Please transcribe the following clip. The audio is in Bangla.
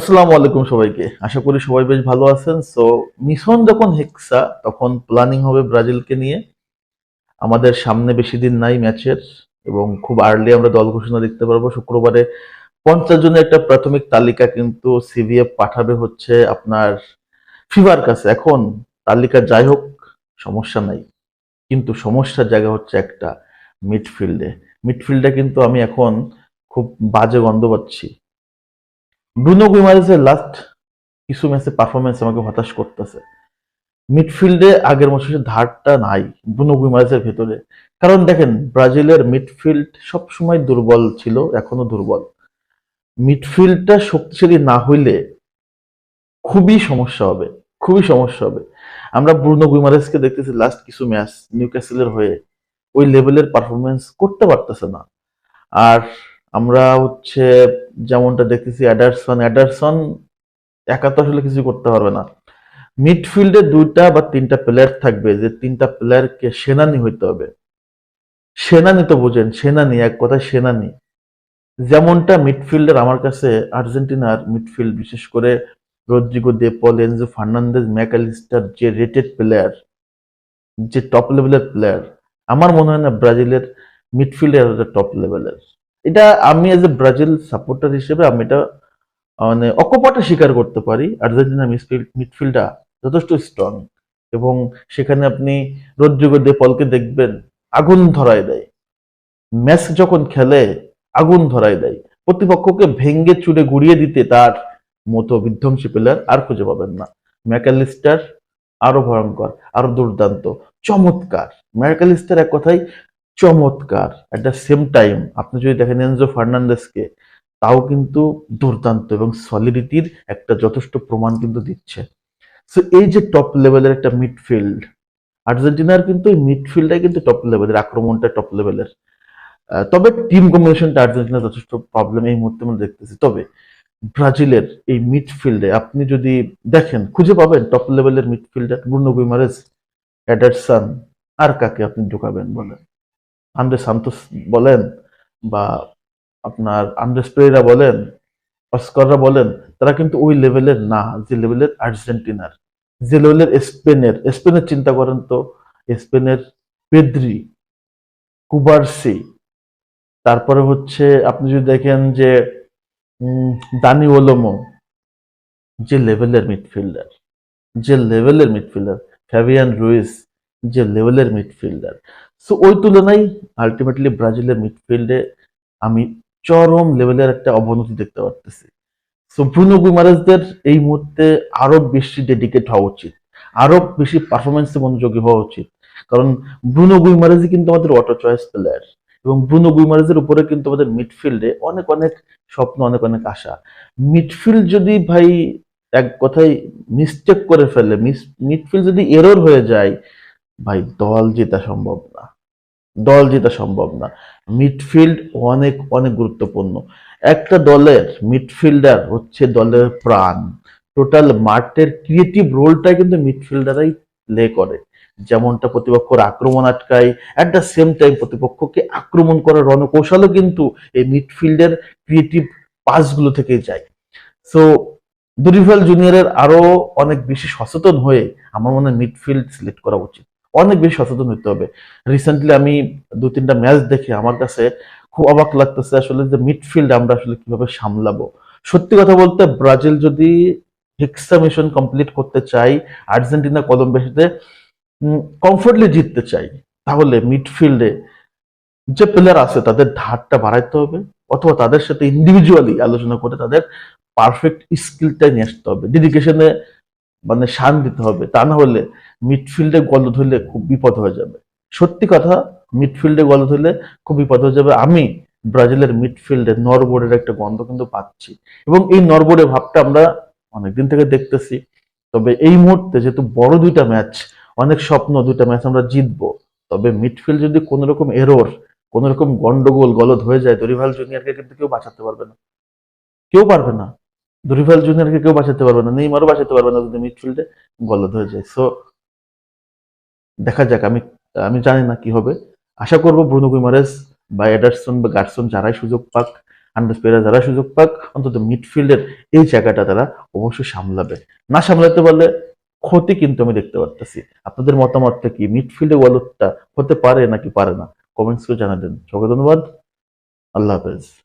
আসসালামু আলাইকুম সবাইকে। আশা করি সবাই বেশ ভালো আছেন। সো মিশন যখন হেক্সা, তখন প্ল্যানিং হবে ব্রাজিলকে নিয়ে। আমাদের সামনে বেশি দিন নাই ম্যাচের এবং খুব আর্লি আমরা দল ঘোষণা দেখতে পারব। শুক্রবারে পঞ্চাশ জনের একটা প্রাথমিক তালিকা কিন্তু সিভিএফ পাঠাবে হচ্ছে আপনার ফিভার কাছে। এখন তালিকা যাই হোক, সমস্যা নাই। কিন্তু সমস্যার জায়গা হচ্ছে একটা, মিডফিল্ডে। মিডফিল্ডে কিন্তু আমি এখন খুব বাজে গন্ধ পাচ্ছি। ব্রুনো গুইমারেজের লাস্ট কিছু ম্যাচে পারফরমেন্স আমাকে হতাশ করতেছে। মিডফিল্ডে আগের মতো ধারটা নাই ব্রুনো গুইমারেজের ভেতরে। কারণ দেখেন, ব্রাজিলের মিডফিল্ড সব সময় দুর্বল ছিল, এখনও দুর্বল। মিডফিল্ডটা শক্তিশালী না হইলে খুবই সমস্যা হবে, খুবই সমস্যা হবে। আমরা ব্রুনো গুইমারেজকে দেখতেছি লাস্ট কিছু ম্যাচ নিউক্যাসেলের হয়ে ওই লেভেলের পারফরমেন্স করতে পারতেছে না। আর আমরা হচ্ছে যেমনটা দেখতেছি অ্যাডারসন অ্যাডারসন একা তো আসলে কিছু করতে পারবে না। মিডফিল্ডে দুইটা বা তিনটা প্লেয়ার থাকবে, যে তিনটা প্লেয়ারকে সেনানি হইতে হবে। সেনানি তো বোঝেন, সেনানি, এক কথায় সেনানি। যেমনটা মিডফিল্ডের আমার কাছে আর্জেন্টিনার মিডফিল্ড, বিশেষ করে Rodrigo De Paul Enzo Fernandez, Mac Allister, যে রেটেড প্লেয়ার যে টপ লেভেলের প্লেয়ার আমার মনে হয় না ব্রাজিলের মিডফিল্ডের টপ লেভেলের এটা আমি এজ এ ব্রাজিল সাপোর্টার হিসেবে আমি এটা মানে অকপটে স্বীকার করতে পারি। আর্জেন্টিনা মিডফিল্ডটা যথেষ্ট স্ট্রং এবং সেখানে আপনি রদ্রিগো দেপলকে দেখবেন, আগুন ধরায় দেয়। ম্যাচ যখন খেলে, আগুন ধরায় দেয়। প্রতিপক্ষকে ভেঙ্গে চুড়ে গুড়িয়ে দিতে তার মতো বিধ্বংসী প্লেয়ার আর খুঁজে পাবেন না। ম্যাকালিস্টার আরও ভয়ঙ্কর, আরও দুর্দান্ত, চমৎকার। ম্যাকালিস্টার এক কথায় চমৎকার অ্যাট দ্য সেম টাইম আপনি যদি দেখেন এনজো ফার্নান্দেসকে তাও কিন্তু দুর্দান্ত এবং সলিডিটির একটা যথেষ্ট প্রমাণ কিন্তু দিচ্ছে। সো এই যে টপ লেভেলের একটা মিডফিল্ড আর্জেন্টিনার কিন্তু এই মিডফিল্ডটাই কিন্তু টপ লেভেলের আক্রমণটা টপ লেভেলের তবে টিম কম্বিনেশনটা আর্জেন্টিনা যথেষ্ট প্রবলেম এই মুহূর্তে আমরা দেখতেছি। তবে ব্রাজিলের এই মিডফিল্ডে আপনি যদি দেখেন, খুঁজে পাবেন টপ লেভেলের মিডফিল্ডার ব্রুনো গুইমারেস অ্যাডারসন আর কাকে আপনি ঢোকাবেন বলেন? আন্দ্রে সান্তোস বলেন বা আপনার আন্দ্রেস পেরেরা বলেন অস্কররা বলেন, তারা কিন্তু ওই লেভেলের না, যে লেভেলের আর্জেন্টিনার যে লেভেলের স্পেনের স্পেনের চিন্তা করেন তো স্পেনের পেদ্রি কুবার্সি তারপরে হচ্ছে আপনি যদি দেখেন যে দানি ওলোমো যে লেভেলের মিডফিল্ডার যে লেভেলের মিডফিল্ডার ফ্যাবিয়ান রুইস যে লেভেলের মিডফিল্ডার সো ওই তুলনায় আলটিমেটলি ব্রাজিলের মিডফিল্ডে আমি চরম লেভেলের একটা অবনতি দেখতে পারতেছি। সো ব্রুনো গুইমারেজদের এই মুহূর্তে আরও বেশি ডেডিকেট হওয়া উচিত, আরও বেশি পারফরমেন্সে মনোযোগী হওয়া উচিত। কারণ ব্রুনো গুইমারেজই কিন্তু আমাদের অটো চয়েস প্লেয়ার এবং ব্রুনো গুইমারেজের উপরে কিন্তু আমাদের মিডফিল্ডে অনেক অনেক স্বপ্ন, অনেক অনেক আশা। মিডফিল্ড যদি ভাই এক কথায় মিস্টেক করে ফেলে মিডফিল্ড যদি এরর হয়ে যায় ভাই, দল জেতা সম্ভব না। দল জেতা সম্ভব না। মিডফিল্ড অনেক অনেক গুরুত্বপূর্ণ। একটা দলের মিডফিল্ডার হচ্ছে দলের প্রাণ। টোটাল মাঠের ক্রিয়েটিভ রোলটাই কিন্তু মিডফিল্ডারই প্লে করে। যেমনটা প্রতিপক্ষর আক্রমণ আটকায় অ্যাট দ্য সেম টাইম প্রতিপক্ষকে আক্রমণ করার রণকৌশলও কিন্তু এই মিডফিল্ডের ক্রিয়েটিভ পাসগুলো থেকে যায়। সো দুরিভাল জুনিয়রের আরও অনেক বেশি সচেতন হয়ে আমার মনে হয় মিডফিল্ড সিলেক্ট করা উচিত। অনেক বেশি সচেতন হতে হবে। রিসেন্টলি আমি দু তিনটা ম্যাচ দেখে আমার কাছে খুব অবাক লাগতেছে আসলে যে মিডফিল্ড আমরা আসলে কীভাবে সামলাবো। সত্যি কথা বলতে ব্রাজিল যদি হেক্সা মিশন কমপ্লিট করতে চাই আর্জেন্টিনা কলম্বিয়াতে কমফোর্টলি জিততে চাই তাহলে মিডফিল্ডে যে প্লেয়ার আছে তাদের ধারটা বাড়াইতে হবে অথবা তাদের সাথে ইন্ডিভিজুয়ালি আলোচনা করে তাদের পারফেক্ট স্কিলটা নিয়ে আসতে হবে। ডেডিকেশনে মানে শান দিতে হবে। তা না হলে মিডফিল্ডে গল ধরলে খুব বিপদ হয়ে যাবে। সত্যি কথা মিডফিল্ডে গল ধরলে খুব বিপদ হয়ে যাবে। আমি ব্রাজিলের মিডফিল্ডে নরবোর্ডের একটা গন্ধ কিন্তু পাচ্ছি। এবং এই নরবোর্ডের ভাবটা আমরা অনেকদিন থেকে দেখতেছি। তবে এই মুহূর্তে যেহেতু বড় দুইটা ম্যাচ অনেক স্বপ্ন দুইটা ম্যাচ আমরা জিতবো। তবে মিডফিল্ড যদি কোনো রকম এরর কোন রকম গন্ডগোল, গলদ হয়ে যায় দরিভাল জুনিয়রকে কিন্তু কেউ বাঁচাতে পারবে না। কেউ পারবে না। দরিভাল জুনিয়রকে কেউ বাঁচাতে পারবে না, নেইমারও বাঁচাতে পারবে না যদি মিডফিল্ডে গলদ হয়ে যায়। সো দেখা যাক, আমি আমি জানি না কি হবে। আশা করব ব্রুনো গুইমারেস বা এডারসন বা গার্সন যারাই সুযোগ পাক, আন্ডার প্লেয়াররা যারা সুযোগ পাক, অন্তত মিডফিল্ডের এই জায়গাটা তারা অবশ্যই সামলাবে। না সামলাতে পারলে ক্ষতি কিন্তু আমি দেখতে পারতেছি। আপনাদের মতামতটা কি? মিডফিল্ডে ওয়ালটটা হতে পারে নাকি পারে না? কমেন্টস করে জানাবেন। সবাইকে ধন্যবাদ। আল্লাহ হাফেজ।